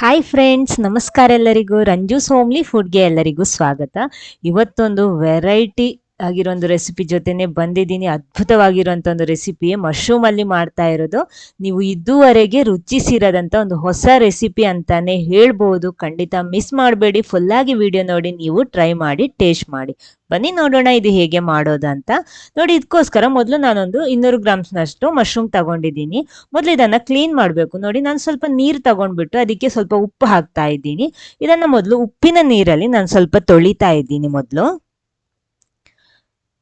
Hi friends ನಮಸ್ಕಾರ ಎಲ್ಲರಿಗೂ. ರಂಜೂಸ್ homely ಫುಡ್ಗೆ ಎಲ್ಲರಿಗೂ ಸ್ವಾಗತ. ಇವತ್ತೊಂದು ವೆರೈಟಿ ಆಗಿರೋ ಒಂದು ರೆಸಿಪಿ ಜೊತೆನೆ ಬಂದಿದ್ದೀನಿ. ಅದ್ಭುತವಾಗಿರುವಂಥ ಒಂದು ರೆಸಿಪಿ ಮಶ್ರೂಮ್ ಅಲ್ಲಿ ಮಾಡ್ತಾ ಇರೋದು. ನೀವು ಇದುವರೆಗೆ ರುಚಿಸಿರದಂತ ಒಂದು ಹೊಸ ರೆಸಿಪಿ ಅಂತಾನೆ ಹೇಳ್ಬೋದು. ಖಂಡಿತ ಮಿಸ್ ಮಾಡಬೇಡಿ. ಫುಲ್ಲಾಗಿ ವಿಡಿಯೋ ನೋಡಿ ನೀವು ಟ್ರೈ ಮಾಡಿ ಟೇಸ್ಟ್ ಮಾಡಿ. ಬನ್ನಿ ನೋಡೋಣ ಇದು ಹೇಗೆ ಮಾಡೋದಂತ ನೋಡಿ ಇದಕ್ಕೋಸ್ಕರ ಮೊದಲು ನಾನೊಂದು ಇನ್ನೂರು ಗ್ರಾಮ್ಸ್ನಷ್ಟು ಮಶ್ರೂಮ್ ತಗೊಂಡಿದ್ದೀನಿ. ಮೊದಲು ಇದನ್ನ ಕ್ಲೀನ್ ಮಾಡಬೇಕು. ನೋಡಿ, ನಾನು ಸ್ವಲ್ಪ ನೀರು ತಗೊಂಡ್ಬಿಟ್ಟು ಅದಕ್ಕೆ ಸ್ವಲ್ಪ ಉಪ್ಪು ಹಾಕ್ತಾ ಇದ್ದೀನಿ. ಇದನ್ನ ಮೊದಲು ಉಪ್ಪಿನ ನೀರಲ್ಲಿ ನಾನು ಸ್ವಲ್ಪ ತೊಳಿತಾ ಇದ್ದೀನಿ ಮೊದಲು.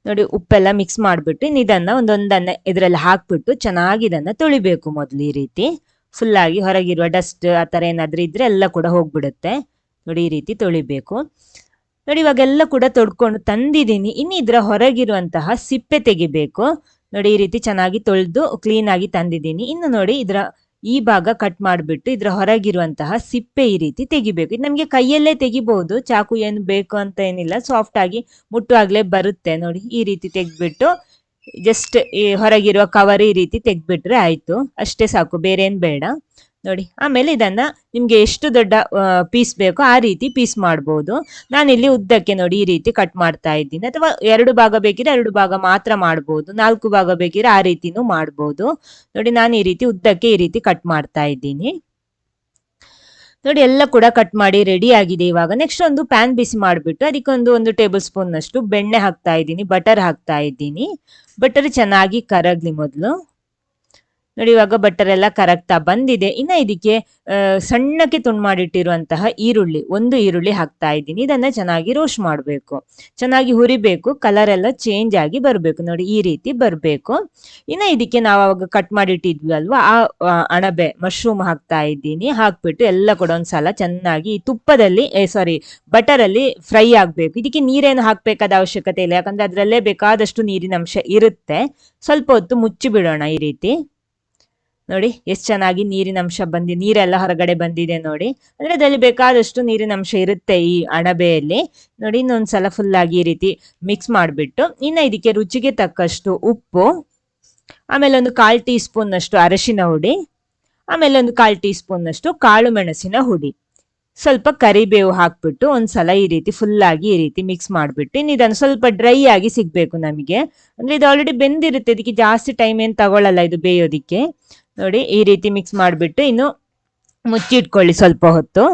ನೋಡಿ ಉಪ್ಪೆಲ್ಲ ಮಿಕ್ಸ್ ಮಾಡಿಬಿಟ್ಟು ಇದನ್ನ ಒಂದೊಂದನ್ನ ಇದರಲ್ಲಿ ಹಾಕ್ಬಿಟ್ಟು ಚೆನ್ನಾಗಿ ಇದನ್ನ ತೊಳಿಬೇಕು ಮೊದಲು ಈ ರೀತಿ. ಫುಲ್ಲಾಗಿ ಹೊರಗಿರುವ ಡಸ್ಟ್ ಆ ಥರ ಏನಾದರೂ ಇದ್ರೆ ಎಲ್ಲ ಕೂಡ ಹೋಗ್ಬಿಡುತ್ತೆ. ನೋಡಿ ಈ ರೀತಿ ತೊಳಿಬೇಕು. ನೋಡಿ ಇವಾಗೆಲ್ಲ ಕೂಡ ತೊಡ್ಕೊಂಡು ತಂದಿದ್ದೀನಿ. ಇನ್ನು ಇದರ ಹೊರಗಿರುವಂತಹ ಸಿಪ್ಪೆ ತೆಗಿಬೇಕು. ನೋಡಿ ಈ ರೀತಿ ಚೆನ್ನಾಗಿ ತೊಳೆದು ಕ್ಲೀನಾಗಿ ತಂದಿದ್ದೀನಿ. ಇನ್ನು ನೋಡಿ ಇದರ ಈ ಭಾಗ ಕಟ್ ಮಾಡಿಬಿಟ್ಟು ಇದರ ಹೊರಗಿರುವಂತಹ ಸಿಪ್ಪೆ ಈ ರೀತಿ ತೆಗಿಬೇಕು. ಇದು ನಮಗೆ ಕೈಯಲ್ಲೇ ತೆಗಿಬಹುದು ಚಾಕು ಏನು ಬೇಕು ಅಂತ ಏನಿಲ್ಲ. ಸಾಫ್ಟ್ ಆಗಿ ಮುಟ್ಟುವಾಗಲೇ ಬರುತ್ತೆ ನೋಡಿ. ಈ ರೀತಿ ತೆಗೆದ್ಬಿಟ್ಟು ಜಸ್ಟ್ ಈ ಹೊರಗಿರುವ ಕವರ್ ಈ ರೀತಿ ತೆಗೆದ್ಬಿಟ್ರೆ ಆಯ್ತು. ಅಷ್ಟೇ ಸಾಕು. ಬೇರೆ ಏನ್ ಬೇಡ. ನೋಡಿ ಆಮೇಲೆ ಇದನ್ನ ನಿಮಗೆ ಎಷ್ಟು ದೊಡ್ಡ ಪೀಸ್ ಬೇಕೋ ಆ ರೀತಿ ಪೀಸ್ ಮಾಡ್ಬೋದು. ನಾನಿಲ್ಲಿ ಉದ್ದಕ್ಕೆ ನೋಡಿ ಈ ರೀತಿ ಕಟ್ ಮಾಡ್ತಾ ಇದ್ದೀನಿ. ಅಥವಾ ಎರಡು ಭಾಗ ಬೇಕಿದ್ರೆ ಎರಡು ಭಾಗ ಮಾತ್ರ ಮಾಡ್ಬೋದು. ನಾಲ್ಕು ಭಾಗ ಬೇಕಿದ್ರೆ ಆ ರೀತಿನೂ ಮಾಡ್ಬೋದು. ನೋಡಿ, ನಾನು ಈ ರೀತಿ ಉದ್ದಕ್ಕೆ ಈ ರೀತಿ ಕಟ್ ಮಾಡ್ತಾ ಇದ್ದೀನಿ. ನೋಡಿ, ಎಲ್ಲ ಕೂಡ ಕಟ್ ಮಾಡಿ ರೆಡಿ ಆಗಿದೆ ಇವಾಗ. ನೆಕ್ಸ್ಟ್ ಒಂದು ಪ್ಯಾನ್ ಬಿಸಿ ಮಾಡಿಬಿಟ್ಟು ಅದಕ್ಕೊಂದು ಒಂದು ಟೇಬಲ್ ಸ್ಪೂನ್ ಅಷ್ಟು ಬೆಣ್ಣೆ ಹಾಕ್ತಾ ಇದ್ದೀನಿ ಬಟರ್ ಹಾಕ್ತಾ ಇದ್ದೀನಿ. ಬಟರ್ ಚೆನ್ನಾಗಿ ಕರಗ್ಲಿ ಮೊದಲು. ನೋಡಿ, ಇವಾಗ ಬಟರ್ ಎಲ್ಲ ಕರಗ್ತಾ ಬಂದಿದೆ. ಇನ್ನ ಇದಕ್ಕೆ ಸಣ್ಣಕ್ಕೆ ತುಂಡು ಮಾಡಿಟ್ಟಿರುವಂತಹ ಈರುಳ್ಳಿ, ಒಂದು ಈರುಳ್ಳಿ ಹಾಕ್ತಾ ಇದ್ದೀನಿ. ಇದನ್ನ ಚೆನ್ನಾಗಿ ರೋಸ್ಟ್ ಮಾಡಬೇಕು. ಚೆನ್ನಾಗಿ ಹುರಿಬೇಕು. ಕಲರ್ ಎಲ್ಲ ಚೇಂಜ್ ಆಗಿ ಬರಬೇಕು. ನೋಡಿ, ಈ ರೀತಿ ಬರಬೇಕು. ಇನ್ನ ಇದಕ್ಕೆ ನಾವು ಅವಾಗ ಕಟ್ ಮಾಡಿಟ್ಟಿದ್ವಿ ಅಲ್ವಾ ಆ, ಅಣಬೆ ಮಶ್ರೂಮ್ ಹಾಕ್ತಾ ಇದ್ದೀನಿ. ಹಾಕ್ಬಿಟ್ಟು ಎಲ್ಲ ಕೂಡ ಒಂದ್ಸಲ ಚೆನ್ನಾಗಿ ತುಪ್ಪದಲ್ಲಿ ಸಾರಿ ಬಟರ್ ಅಲ್ಲಿ ಫ್ರೈ ಆಗಬೇಕು. ಇದಕ್ಕೆ ನೀರೇನು ಹಾಕ್ಬೇಕಾದ ಅವಶ್ಯಕತೆ ಇಲ್ಲ. ಯಾಕಂದ್ರೆ ಅದರಲ್ಲೇ ಬೇಕಾದಷ್ಟು ನೀರಿನ ಅಂಶ ಇರುತ್ತೆ. ಸ್ವಲ್ಪ ಹೊತ್ತು ಮುಚ್ಚಿ ಬಿಡೋಣ ಈ ರೀತಿ. ನೋಡಿ, ಎಷ್ಟು ಚೆನ್ನಾಗಿ ನೀರಿನ ಅಂಶ ಬಂದಿ, ನೀರೆಲ್ಲ ಹೊರಗಡೆ ಬಂದಿದೆ ನೋಡಿ. ಅಂದ್ರೆ ಅದರಲ್ಲಿ ಬೇಕಾದಷ್ಟು ನೀರಿನ ಅಂಶ ಇರುತ್ತೆ ಈ ಅಣಬೆಯಲ್ಲಿ. ನೋಡಿ, ಇನ್ನೊಂದ್ಸಲ ಫುಲ್ ಆಗಿ ಈ ರೀತಿ ಮಿಕ್ಸ್ ಮಾಡಿಬಿಟ್ಟು, ಇನ್ನು ಇದಕ್ಕೆ ರುಚಿಗೆ ತಕ್ಕಷ್ಟು ಉಪ್ಪು, ಆಮೇಲೆ ಒಂದು ಕಾಲ್ ಟೀ ಸ್ಪೂನ್ ಅಷ್ಟು ಅರಶಿನ ಹುಡಿ, ಆಮೇಲೆ ಒಂದು ಕಾಲ್ ಟೀ ಸ್ಪೂನ್ ಅಷ್ಟು ಕಾಳು ಮೆಣಸಿನ ಹುಡಿ. ಸ್ವಲ್ಪ ಕರಿಬೇವು ಹಾಕ್ಬಿಟ್ಟು ಒಂದ್ಸಲ ಈ ರೀತಿ ಫುಲ್ ಆಗಿ ಈ ರೀತಿ ಮಿಕ್ಸ್ ಮಾಡಿಬಿಟ್ಟು, ಇನ್ನು ಇದನ್ನು ಸ್ವಲ್ಪ ಡ್ರೈ ಆಗಿ ಸಿಗಬೇಕು ನಮಗೆ. ಅಂದ್ರೆ ಇದು ಆಲ್ರೆಡಿ ಬೆಂದಿರುತ್ತೆ, ಇದಕ್ಕೆ ಜಾಸ್ತಿ ಟೈಮ್ ಏನು ತಗೊಳ್ಳಲ್ಲ ಇದು ಬೇಯೋದಿಕ್ಕೆ. ನೋಡಿ ಈ ರೀತಿ ಮಿಕ್ಸ್ ಮಾಡಿಬಿಟ್ಟು ಇನ್ನು ಮುಚ್ಚಿಟ್ಕೊಳ್ಳಿ ಸ್ವಲ್ಪ ಹೊತ್ತು.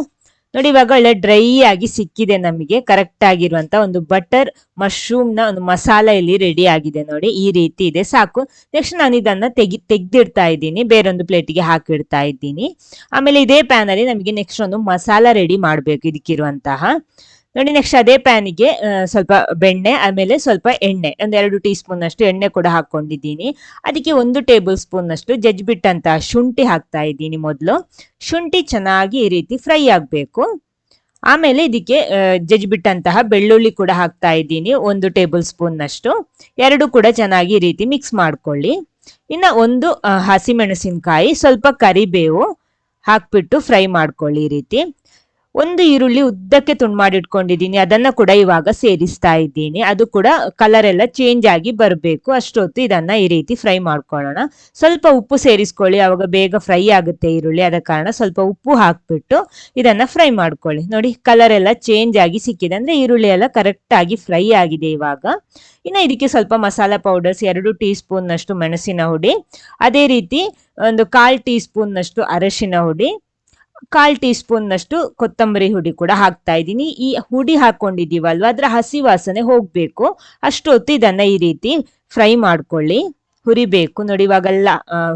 ನೋಡಿ ಇವಾಗ ಒಳ್ಳೆ ಡ್ರೈ ಆಗಿ ಸಿಕ್ಕಿದೆ ನಮಗೆ. ಕರೆಕ್ಟ್ ಆಗಿರುವಂತ ಒಂದು ಬಟರ್ ಮಶ್ರೂಮ್ನ ಒಂದು ಮಸಾಲ ಇಲ್ಲಿ ರೆಡಿ ಆಗಿದೆ ನೋಡಿ. ಈ ರೀತಿ ಇದೆ. ಸಾಕು. ನೆಕ್ಸ್ಟ್ ನಾನು ಇದನ್ನ ತೆಗಿ, ತೆಗ್ದಿಡ್ತಾ ಇದ್ದೀನಿ. ಬೇರೊಂದು ಪ್ಲೇಟಿಗೆ ಹಾಕಿಡ್ತಾ ಇದ್ದೀನಿ. ಆಮೇಲೆ ಇದೇ ಪ್ಯಾನ್ ಅಲ್ಲಿ ನಮಗೆ ನೆಕ್ಸ್ಟ್ ಒಂದು ಮಸಾಲ ರೆಡಿ ಮಾಡಬೇಕು ಇದಕ್ಕಿರುವಂತಹ. ನೋಡಿ ನೆಕ್ಸ್ಟ್ ಅದೇ ಪ್ಯಾನಿಗೆ ಸ್ವಲ್ಪ ಬೆಣ್ಣೆ, ಆಮೇಲೆ ಸ್ವಲ್ಪ ಎಣ್ಣೆ. ಒಂದು ಎರಡು ಟೀ ಸ್ಪೂನ್ ಅಷ್ಟು ಎಣ್ಣೆ ಕೂಡ ಹಾಕೊಂಡಿದ್ದೀನಿ ಅದಕ್ಕೆ ಒಂದು ಟೇಬಲ್ ಸ್ಪೂನ್ ಅಷ್ಟು ಜಜ್ಬಿಟ್ಟಂತಹ ಶುಂಠಿ ಹಾಕ್ತಾ ಇದ್ದೀನಿ ಮೊದಲು. ಶುಂಠಿ ಚೆನ್ನಾಗಿ ಈ ರೀತಿ ಫ್ರೈ ಆಗಬೇಕು. ಆಮೇಲೆ ಇದಕ್ಕೆ ಜಜ್ಬಿಟ್ಟಂತಹ ಬೆಳ್ಳುಳ್ಳಿ ಕೂಡ ಹಾಕ್ತಾ ಇದ್ದೀನಿ, ಒಂದು ಟೇಬಲ್ ಸ್ಪೂನ್ ಅಷ್ಟು ಎರಡು ಕೂಡ ಚೆನ್ನಾಗಿ ಈ ರೀತಿ ಮಿಕ್ಸ್ ಮಾಡ್ಕೊಳ್ಳಿ. ಇನ್ನು ಒಂದು ಹಸಿಮೆಣಸಿನಕಾಯಿ, ಸ್ವಲ್ಪ ಕರಿಬೇವು ಹಾಕ್ಬಿಟ್ಟು ಫ್ರೈ ಮಾಡ್ಕೊಳ್ಳಿ ಈ ರೀತಿ. ಒಂದು ಈರುಳ್ಳಿ ಉದ್ದಕ್ಕೆ ತುಂಡು ಮಾಡಿಟ್ಕೊಂಡಿದ್ದೀನಿ. ಅದನ್ನ ಕೂಡ ಇವಾಗ ಸೇರಿಸ್ತಾ ಇದ್ದೀನಿ. ಅದು ಕೂಡ ಕಲರ್ ಎಲ್ಲ ಚೇಂಜ್ ಆಗಿ ಬರಬೇಕು. ಅಷ್ಟೊತ್ತು ಇದನ್ನ ಈ ರೀತಿ ಫ್ರೈ ಮಾಡ್ಕೊಳ್ಳೋಣ. ಸ್ವಲ್ಪ ಉಪ್ಪು ಸೇರಿಸ್ಕೊಳ್ಳಿ. ಅವಾಗ ಬೇಗ ಫ್ರೈ ಆಗುತ್ತೆ ಈರುಳ್ಳಿ. ಅದ ಕಾರಣ ಸ್ವಲ್ಪ ಉಪ್ಪು ಹಾಕ್ಬಿಟ್ಟು ಇದನ್ನ ಫ್ರೈ ಮಾಡ್ಕೊಳ್ಳಿ. ನೋಡಿ ಕಲರ್ ಎಲ್ಲ ಚೇಂಜ್ ಆಗಿ ಸಿಕ್ಕಿದೆ. ಅಂದ್ರೆ ಈರುಳ್ಳಿ ಎಲ್ಲ ಕರೆಕ್ಟ್ ಆಗಿ ಫ್ರೈ ಆಗಿದೆ ಇವಾಗ. ಇನ್ನು ಇದಕ್ಕೆ ಸ್ವಲ್ಪ ಮಸಾಲಾ ಪೌಡರ್ಸ್ ಎರಡು ಟೀ ಸ್ಪೂನ್ ನಷ್ಟು ಮೆಣಸಿನ ಹುಡಿ, ಅದೇ ರೀತಿ ಒಂದು ಕಾಲ್ ಟೀ ಸ್ಪೂನ್ ನಷ್ಟು ಅರಶಿನ ಹುಡಿ ಕಾಲ್ ಟೀ ಸ್ಪೂನ್ನಷ್ಟು ಕೊತ್ತಂಬರಿ ಹುಡಿ ಕೂಡ ಹಾಕ್ತಾ ಇದ್ದೀನಿ. ಈ ಹುಡಿ ಹಾಕೊಂಡಿದೀವಲ್ವ ಅದರ ಹಸಿ ವಾಸನೆ ಹೋಗಬೇಕು. ಅಷ್ಟೊತ್ತು ಇದನ್ನು ಈ ರೀತಿ ಫ್ರೈ ಮಾಡ್ಕೊಳ್ಳಿ. ಹುರಿಬೇಕು. ನೋಡಿ, ಇವಾಗೆಲ್ಲ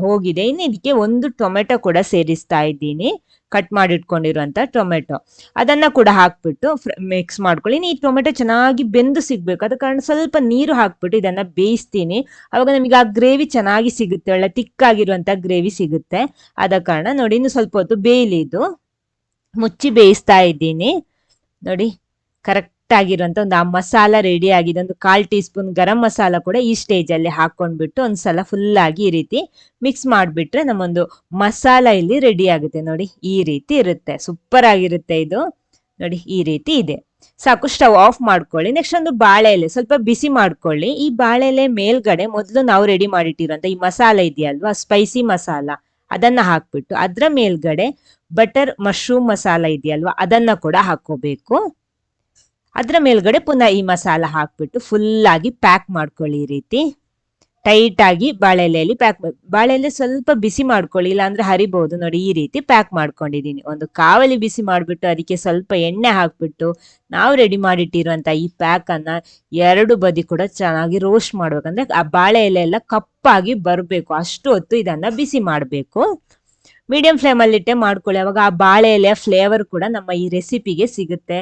ಹೋಗಿದೆ. ಇನ್ನು ಇದಕ್ಕೆ ಒಂದು ಟೊಮೆಟೊ ಕೂಡ ಸೇರಿಸ್ತಾ ಇದ್ದೀನಿ. ಕಟ್ ಮಾಡಿಟ್ಕೊಂಡಿರುವಂಥ ಟೊಮೆಟೊ. ಅದನ್ನು ಕೂಡ ಹಾಕ್ಬಿಟ್ಟು ಮಿಕ್ಸ್ ಮಾಡ್ಕೊಳ್ಳಿ. ಈ ಟೊಮೆಟೊ ಚೆನ್ನಾಗಿ ಬೆಂದು ಸಿಗಬೇಕು. ಅದ ಕಾರಣ ಸ್ವಲ್ಪ ನೀರು ಹಾಕ್ಬಿಟ್ಟು ಇದನ್ನು ಬೇಯಿಸ್ತೀನಿ. ಅವಾಗ ನಮಗೆ ಆ ಗ್ರೇವಿ ಚೆನ್ನಾಗಿ ಸಿಗುತ್ತೆ. ಒಳ್ಳೆ ತಿಕ್ಕಾಗಿರುವಂಥ ಗ್ರೇವಿ ಸಿಗುತ್ತೆ. ಆದ ಕಾರಣ ನೋಡಿ, ಇನ್ನು ಸ್ವಲ್ಪ ಹೊತ್ತು ಬೇಯಲಿ ಇದು. ಮುಚ್ಚಿ ಬೇಯಿಸ್ತಾ ಇದ್ದೀನಿ. ನೋಡಿ, ಕರೆಕ್ಟ್ ಆಗಿರುವಂತ ಒಂದು ಆ ಮಸಾಲ ರೆಡಿ ಆಗಿದೆ ಒಂದು ಕಾಲ್ ಟೀ ಸ್ಪೂನ್ ಗರಂ ಮಸಾಲ ಕೂಡ ಈ ಸ್ಟೇಜ್ ಅಲ್ಲಿ ಹಾಕೊಂಡ್ಬಿಟ್ಟು ಒಂದ್ಸಲ ಫುಲ್ ಆಗಿ ಈ ರೀತಿ ಮಿಕ್ಸ್ ಮಾಡಿಬಿಟ್ರೆ ನಮ್ಮೊಂದು ಮಸಾಲ ಇಲ್ಲಿ ರೆಡಿ ಆಗುತ್ತೆ. ನೋಡಿ, ಈ ರೀತಿ ಇರುತ್ತೆ. ಸೂಪರ್ ಆಗಿರುತ್ತೆ ಇದು. ನೋಡಿ, ಈ ರೀತಿ ಇದೆ. ಸಾಕು ಸ್ಟವ್ ಆಫ್ ಮಾಡ್ಕೊಳ್ಳಿ. ನೆಕ್ಸ್ಟ್ ಒಂದು ಬಾಳೆ ಎಲೆ ಸ್ವಲ್ಪ ಬಿಸಿ ಮಾಡ್ಕೊಳ್ಳಿ. ಈ ಬಾಳೆ ಎಲೆ ಮೇಲ್ಗಡೆ ಮೊದಲು ನಾವು ರೆಡಿ ಮಾಡಿಟ್ಟಿರುವಂತ ಈ ಮಸಾಲ ಇದೆಯಲ್ವಾ ಸ್ಪೈಸಿ ಮಸಾಲ, ಅದನ್ನ ಹಾಕ್ಬಿಟ್ಟು ಅದರ ಮೇಲ್ಗಡೆ ಬಟರ್ ಮಶ್ರೂಮ್ ಮಸಾಲ ಇದೆಯಲ್ವಾ, ಅದನ್ನ ಕೂಡ ಹಾಕೋಬೇಕು ಅದ್ರ ಮೇಲ್ಗಡೆ ಪುನಃ ಈ ಮಸಾಲ ಹಾಕ್ಬಿಟ್ಟು ಫುಲ್ ಆಗಿ ಪ್ಯಾಕ್ ಮಾಡ್ಕೊಳ್ಳಿ ಈ ರೀತಿ. ಟೈಟ್ ಆಗಿ ಬಾಳೆಲೆಯಲ್ಲಿ ಪ್ಯಾಕ್ ಬಾಳೆಲೆ ಸ್ವಲ್ಪ ಬಿಸಿ ಮಾಡ್ಕೊಳ್ಳಿ, ಇಲ್ಲಾಂದ್ರೆ ಹರಿಬಹುದು ನೋಡಿ, ಈ ರೀತಿ ಪ್ಯಾಕ್ ಮಾಡ್ಕೊಂಡಿದ್ದೀನಿ. ಒಂದು ಕಾವಲಿ ಬಿಸಿ ಮಾಡಿಬಿಟ್ಟು ಅದಕ್ಕೆ ಸ್ವಲ್ಪ ಎಣ್ಣೆ ಹಾಕ್ಬಿಟ್ಟು ನಾವು ರೆಡಿ ಮಾಡಿಟ್ಟಿರುವಂಥ ಈ ಪ್ಯಾಕನ್ನು ಎರಡು ಬದಿ ಕೂಡ ಚೆನ್ನಾಗಿ ರೋಸ್ಟ್ ಮಾಡಬೇಕಂದ್ರೆ ಆ ಬಾಳೆ ಎಲೆ ಎಲ್ಲ ಕಪ್ಪಾಗಿ ಬರಬೇಕು. ಅಷ್ಟು ಹೊತ್ತು ಇದನ್ನ ಬಿಸಿ ಮಾಡಬೇಕು. ಮೀಡಿಯಂ ಫ್ಲೇಮಲ್ಲಿಟ್ಟೆ ಮಾಡ್ಕೊಳ್ಳಿ. ಅವಾಗ ಆ ಬಾಳೆ ಎಲೆಯ ಫ್ಲೇವರ್ ಕೂಡ ನಮ್ಮ ಈ ರೆಸಿಪಿಗೆ ಸಿಗುತ್ತೆ.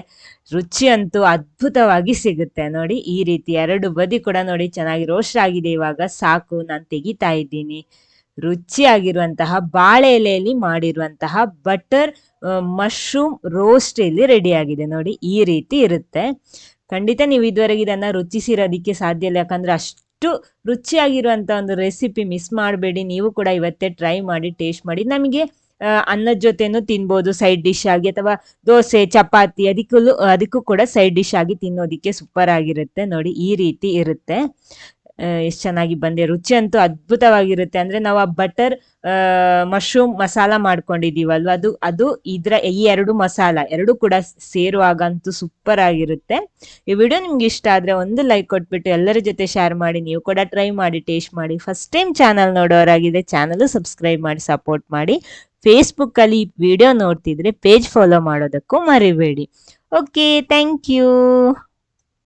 ರುಚಿ ಅಂತೂ ಅದ್ಭುತವಾಗಿ ಸಿಗುತ್ತೆ. ನೋಡಿ, ಈ ರೀತಿ ಎರಡು ಬದಿ ಕೂಡ ನೋಡಿ ಚೆನ್ನಾಗಿ ರೋಸ್ಟ್ ಆಗಿದೆ ಇವಾಗ. ಸಾಕು, ನಾನು ತೆಗಿತಾ ಇದ್ದೀನಿ. ರುಚಿಯಾಗಿರುವಂತಹ ಬಾಳೆ ಎಲೆಯಲ್ಲಿ ಮಾಡಿರುವಂತಹ ಬಟರ್ ಮಶ್ರೂಮ್ ರೋಸ್ಟ್ ಇಲ್ಲಿ ರೆಡಿ ಆಗಿದೆ. ನೋಡಿ, ಈ ರೀತಿ ಇರುತ್ತೆ. ಖಂಡಿತ ನೀವು ಇದುವರೆಗೆ ಇದನ್ನ ರುಚಿಸಿರೋದಕ್ಕೆ ಸಾಧ್ಯ ಇಲ್ಲ. ಯಾಕಂದ್ರೆ ಅಷ್ಟು ರುಚಿಯಾಗಿರುವಂತ ಒಂದು ರೆಸಿಪಿ ಮಿಸ್ ಮಾಡಬೇಡಿ. ನೀವು ಕೂಡ ಇವತ್ತೇ ಟ್ರೈ ಮಾಡಿ ಟೇಸ್ಟ್ ಮಾಡಿ. ನಮಗೆ ಅನ್ನದ ಜೊತೆನೂ ತಿನ್ಬೋದು ಸೈಡ್ ಡಿಶ್ ಆಗಿ ಅಥವಾ ದೋಸೆ, ಚಪಾತಿ ಅದಕ್ಕೂ ಅದಕ್ಕೂ ಕೂಡ ಸೈಡ್ ಡಿಶ್ ಆಗಿ ತಿನ್ನೋದಿಕ್ಕೆ ಸೂಪರ್ ಆಗಿರುತ್ತೆ. ನೋಡಿ, ಈ ರೀತಿ ಇರುತ್ತೆ. ಎಷ್ಟು ಚೆನ್ನಾಗಿ ಬಂದೆ. ರುಚಿ ಅಂತೂ ಅದ್ಭುತವಾಗಿರುತ್ತೆ. ಅಂದ್ರೆ ನಾವು ಆ ಬಟರ್ ಮಶ್ರೂಮ್ ಮಸಾಲ ಮಾಡ್ಕೊಂಡಿದೀವಲ್ವ ಅದು ಅದು ಇದ್ರ ಈ ಎರಡು ಮಸಾಲ, ಎರಡು ಕೂಡ ಸೇರುವಾಗ ಅಂತೂ ಸೂಪರ್ ಆಗಿರುತ್ತೆ. ಈ ವಿಡಿಯೋ ನಿಮ್ಗೆ ಇಷ್ಟ ಆದ್ರೆ ಒಂದು ಲೈಕ್ ಕೊಟ್ಬಿಟ್ಟು ಎಲ್ಲರ ಜೊತೆ ಶೇರ್ ಮಾಡಿ. ನೀವು ಕೂಡ ಟ್ರೈ ಮಾಡಿ ಟೇಸ್ಟ್ ಮಾಡಿ. ಫಸ್ಟ್ ಟೈಮ್ ಚಾನಲ್ ನೋಡೋರಾಗಿದೆ ಚಾನಲ್ ಸಬ್ಸ್ಕ್ರೈಬ್ ಮಾಡಿ ಸಪೋರ್ಟ್ ಮಾಡಿ. ಫೇಸ್ಬುಕ್ ಅಲ್ಲಿ ವಿಡಿಯೋ ನೋಡ್ತಿದ್ರೆ ಪೇಜ್ ಫಾಲೋ ಮಾಡೋದಕ್ಕೂ ಮರಿಬೇಡಿ. Okay thank you